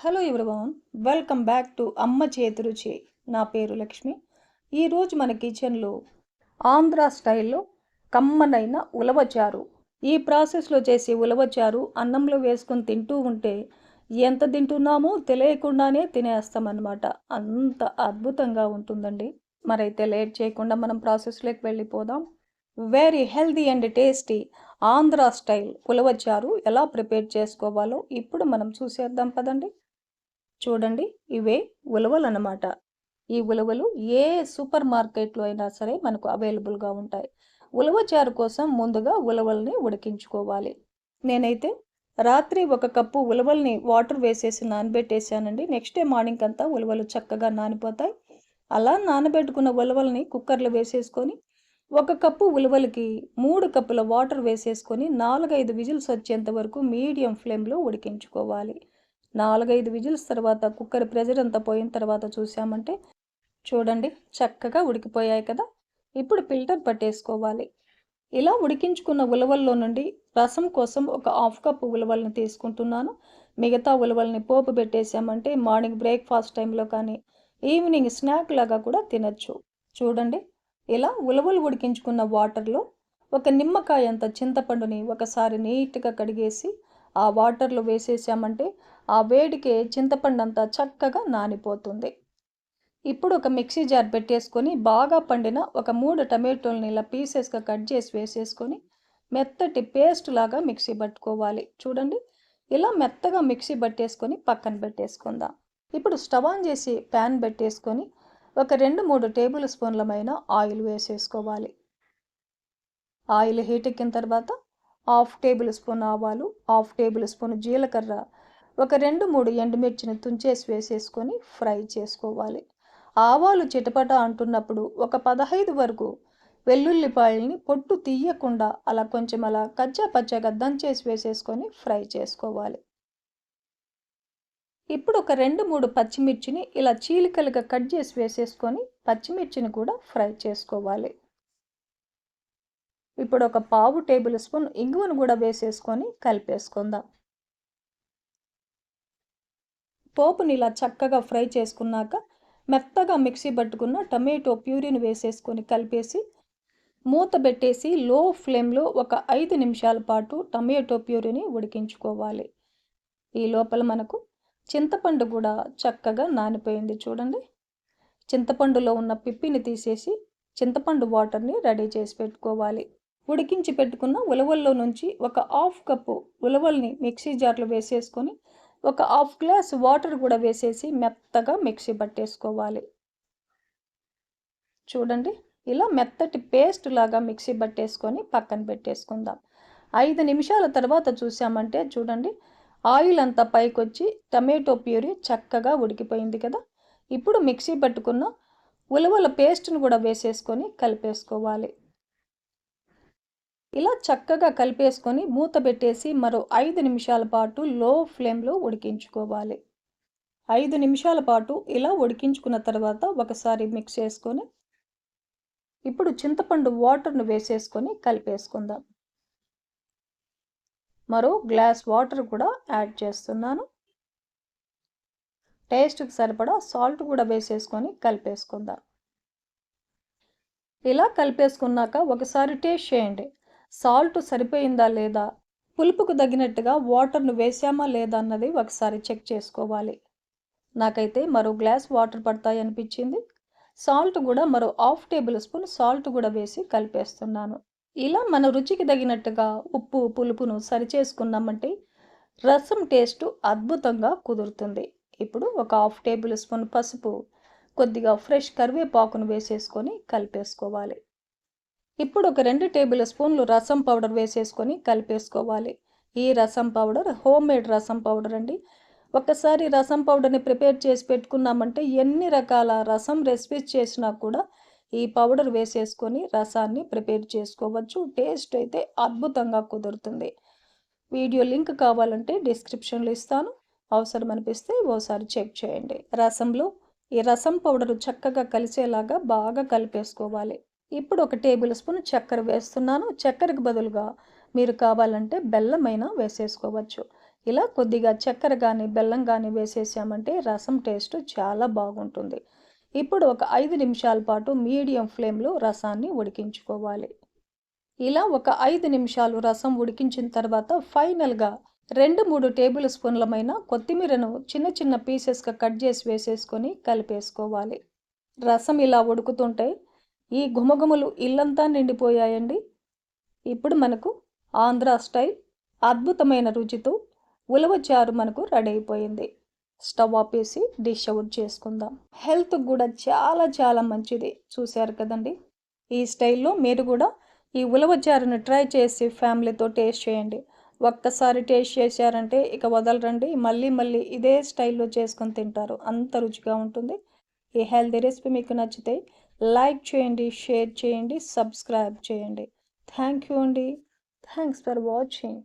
Hello everyone welcome back to అమ్మ చేతి రుచి. నా పేరు లక్ష్మి. ఈరోజు మన కిచెన్లో ఆంధ్ర స్టైల్లో కమ్మనైన ఉలవచారు ఈ ప్రాసెస్లో చేసే ఉలవచారు అన్నంలో వేసుకొని తింటూ ఉంటే ఎంత తింటున్నామో తెలియకుండానే తినేస్తామన్నమాట అంత అద్భుతంగా ఉంటుందండి. మరైతే లేట్ చేయకుండా మనం ప్రాసెస్లోకి వెళ్ళిపోదాం. Very healthy and tasty Andhra style ఉలవచారు ఎలా ప్రిపేర్ చేసుకోవాలో ఇప్పుడు మనం చూసేద్దాం పదండి. చూడండి ఇవే ఉలవలు అన్నమాట ఈ ఉలవలు ఏ సూపర్ మార్కెట్లో అయినా సరే మనకు అవైలబుల్గా ఉంటాయి. ఉలవ చారు కోసం ముందుగా ఉలవల్ని ఉడికించుకోవాలి. నేనైతే రాత్రి ఒక కప్పు ఉలవల్ని వాటర్ వేసేసి నానబెట్టేసానండి నెక్స్ట్ డే మార్నింగ్ అంతా ఉలవలు చక్కగా నానిపోతాయి. అలా నానబెట్టుకున్న ఉలవల్ని కుక్కర్లో వేసేసుకొని ఒక కప్పు ఉలవలకి మూడు కప్పుల వాటర్ వేసేసుకొని నాలుగైదు విజిల్స్ వచ్చేంత వరకు మీడియం ఫ్లేమ్లో ఉడికించుకోవాలి. నాలుగైదు విజిల్స్ తర్వాత కుక్కర్ ప్రెజర్ అంతా పోయిన తర్వాత చూసామంటే చూడండి చక్కగా ఉడికిపోయాయి కదా. ఇప్పుడు ఫిల్టర్ పట్టేసుకోవాలి. ఇలా ఉడికించుకున్న ఉలవల్లో నుండి రసం కోసం ఒక హాఫ్ కప్ ఉలవల్ని తీసుకుంటున్నాను. మిగతా ఉలవల్ని పోపు పెట్టేసామంటే మార్నింగ్ బ్రేక్ఫాస్ట్ టైంలో కానీ ఈవినింగ్ స్నాక్ లాగా కూడా తినచ్చు. చూడండి ఇలా ఉలవలు ఉడికించుకున్న వాటర్లో ఒక నిమ్మకాయ అంత చింతపండుని ఒకసారి నీట్గా కడిగేసి ఆ వాటర్లో వేసేసామంటే ఆ వేడికే చింతపండు అంతా చక్కగా నానిపోతుంది. ఇప్పుడు ఒక మిక్సీ జార్ పెట్టేసుకొని బాగా పండిన ఒక మూడు టమాటోల్ని ఇలా పీసెస్గా కట్ చేసి వేసేసుకొని మెత్తటి పేస్ట్ లాగా మిక్సీ పట్టుకోవాలి. చూడండి ఇలా మెత్తగా మిక్సీ పట్టేసుకొని పక్కన పెట్టేసుకుందాం. ఇప్పుడు స్టవ్ ఆన్ చేసి ప్యాన్ పెట్టేసుకొని ఒక రెండు మూడు టేబుల్ స్పూన్లమైన ఆయిల్ వేసేసుకోవాలి. ఆయిల్ హీట్ ఎక్కిన తర్వాత హాఫ్ టేబుల్ స్పూన్ ఆవాలు హాఫ్ టేబుల్ స్పూన్ జీలకర్ర ఒక రెండు మూడు ఎండుమిర్చిని తుంచేసి వేసేసుకొని ఫ్రై చేసుకోవాలి. ఆవాలు చిటపట అంటున్నప్పుడు ఒక పదహైదు వరకు వెల్లుల్లిపాయల్ని పొట్టు తీయకుండా అలా కొంచెం అలా కచ్చా పచ్చగా దంచేసి వేసేసుకొని ఫ్రై చేసుకోవాలి. ఇప్పుడు ఒక రెండు మూడు పచ్చిమిర్చిని ఇలా చీలికలుగా కట్ చేసి వేసేసుకొని పచ్చిమిర్చిని కూడా ఫ్రై చేసుకోవాలి. ఇప్పుడు ఒక పావు టేబుల్ స్పూన్ ఇంగువను కూడా వేసేసుకొని కలిపేసుకుందాం. పోపుని ఇలా చక్కగా ఫ్రై చేసుకున్నాక మెత్తగా మిక్సీ పట్టుకున్న టమాటో ప్యూరీని వేసేసుకొని కలిపేసి మూత పెట్టేసి లో ఫ్లేమ్లో ఒక ఐదు నిమిషాల పాటు టమాటో ప్యూరీని ఉడికించుకోవాలి. ఈ లోపల మనకు చింతపండు కూడా చక్కగా నానిపోయింది చూడండి. చింతపండులో ఉన్న పిప్పిని తీసేసి చింతపండు వాటర్ని రెడీ చేసి పెట్టుకోవాలి. ఉడికించి పెట్టుకున్న ఉలవల్లో నుంచి ఒక హాఫ్ కప్పు ఉలవల్ని మిక్సీ జార్లో వేసేసుకొని ఒక హాఫ్ గ్లాస్ వాటర్ కూడా వేసేసి మెత్తగా మిక్సీ పట్టేసుకోవాలి. చూడండి ఇలా మెత్తటి పేస్ట్ లాగా మిక్సీ పట్టేసుకొని పక్కన పెట్టేసుకుందాం. ఐదు నిమిషాల తర్వాత చూసామంటే చూడండి ఆయిల్ అంతా పైకొచ్చి టమాటో ప్యూరీ చక్కగా ఉడికిపోయింది కదా. ఇప్పుడు మిక్సీ పట్టుకున్న ఉలవల పేస్ట్ను కూడా వేసేసుకొని కలిపేసుకోవాలి. ఇలా చక్కగా కలిపేసుకొని మూత పెట్టేసి మరో ఐదు నిమిషాల పాటు లో ఫ్లేమ్లో ఉడికించుకోవాలి. ఐదు నిమిషాల పాటు ఇలా ఉడికించుకున్న తర్వాత ఒకసారి మిక్స్ చేసుకొని ఇప్పుడు చింతపండు వాటర్ను వేసేసుకొని కలిపేసుకుందాం. మరో గ్లాస్ వాటర్ కూడా యాడ్ చేస్తున్నాను. టేస్ట్కి సరిపడా సాల్ట్ కూడా వేసేసుకొని కలిపేసుకుందాం. ఇలా కలిపేసుకున్నాక ఒకసారి టేస్ట్ చేయండి. సాల్ట్ సరిపోయిందా లేదా? పులుపుకు తగినట్టుగా వాటర్ను వేసామా లేదా అన్నది ఒకసారి చెక్ చేసుకోవాలి. నాకైతే మరో గ్లాస్ వాటర్ పడతాయి అనిపించింది సాల్ట్ కూడా మరో హాఫ్ టేబుల్ స్పూన్ సాల్ట్ కూడా వేసి కలిపేస్తున్నాను. ఇలా మన రుచికి తగినట్టుగా ఉప్పు పులుపును సరిచేసుకున్నామంటే రసం టేస్ట్ అద్భుతంగా కుదురుతుంది. ఇప్పుడు ఒక హాఫ్ టేబుల్ స్పూన్ పసుపు కొద్దిగా ఫ్రెష్ కరివేపాకును వేసేసుకొని కలిపేసుకోవాలి. ఇప్పుడు ఒక రెండు టేబుల్ స్పూన్లు రసం పౌడర్ వేసేసుకొని కలిపేసుకోవాలి. ఈ rasam powder homemade rasam powder అండి. ఒకసారి రసం పౌడర్ని ప్రిపేర్ చేసి పెట్టుకున్నామంటే ఎన్ని రకాల రసం రెసిపీస్ చేసినా కూడా ఈ పౌడర్ వేసేసుకొని రసాన్ని ప్రిపేర్ చేసుకోవచ్చు. టేస్ట్ అయితే అద్భుతంగా కుదురుతుంది. వీడియో లింక్ కావాలంటే డిస్క్రిప్షన్లో ఇస్తాను. అవసరం అనిపిస్తే ఓసారి చెక్ చేయండి. రసంలో ఈ రసం పౌడర్ చక్కగా కలిసేలాగా బాగా కలిపేసుకోవాలి. ఇప్పుడు ఒక టేబుల్ స్పూన్ చక్కెర వేస్తున్నాను. చక్కెరకు బదులుగా మీరు కావాలంటే బెల్లమైనా వేసేసుకోవచ్చు. ఇలా కొద్దిగా చక్కెర కానీ బెల్లం కానీ వేసేసామంటే రసం టేస్ట్ చాలా బాగుంటుంది. ఇప్పుడు ఒక ఐదు నిమిషాల పాటు మీడియం ఫ్లేమ్లో రసాన్ని ఉడికించుకోవాలి. ఇలా ఒక ఐదు నిమిషాలు రసం ఉడికించిన తర్వాత ఫైనల్గా రెండు మూడు టేబుల్ స్పూన్లమైన కొత్తిమీరను చిన్న చిన్న పీసెస్గా కట్ చేసి వేసేసుకొని కలిపేసుకోవాలి. రసం ఇలా ఉడుకుతుంటే ఈ ఘుమఘుమలు ఇల్లంతా నిండిపోయాయండి. ఇప్పుడు మనకు ఆంధ్ర స్టైల్ అద్భుతమైన రుచితో ఉలవచారు మనకు రెడీ అయిపోయింది. స్టవ్ ఆపేసి డిష్ అవుట్ చేసుకుందాం. హెల్త్ కూడా చాలా చాలా మంచిది. చూశారు కదండి? ఈ స్టైల్లో మీరు కూడా ఈ ఉలవచారుని ట్రై చేసి ఫ్యామిలీతో టేస్ట్ చేయండి. ఒక్కసారి టేస్ట్ చేశారంటే ఇక వదలరండి. మళ్ళీ మళ్ళీ ఇదే స్టైల్లో చేసుకొని తింటారు. అంత రుచిగా ఉంటుంది. ఈ హెల్తీ రెసిపీ మీకు నచ్చితే లైక్ చేయండి షేర్ చేయండి సబ్స్క్రైబ్ చేయండి. థ్యాంక్ యూ అండి. Thanks for watching.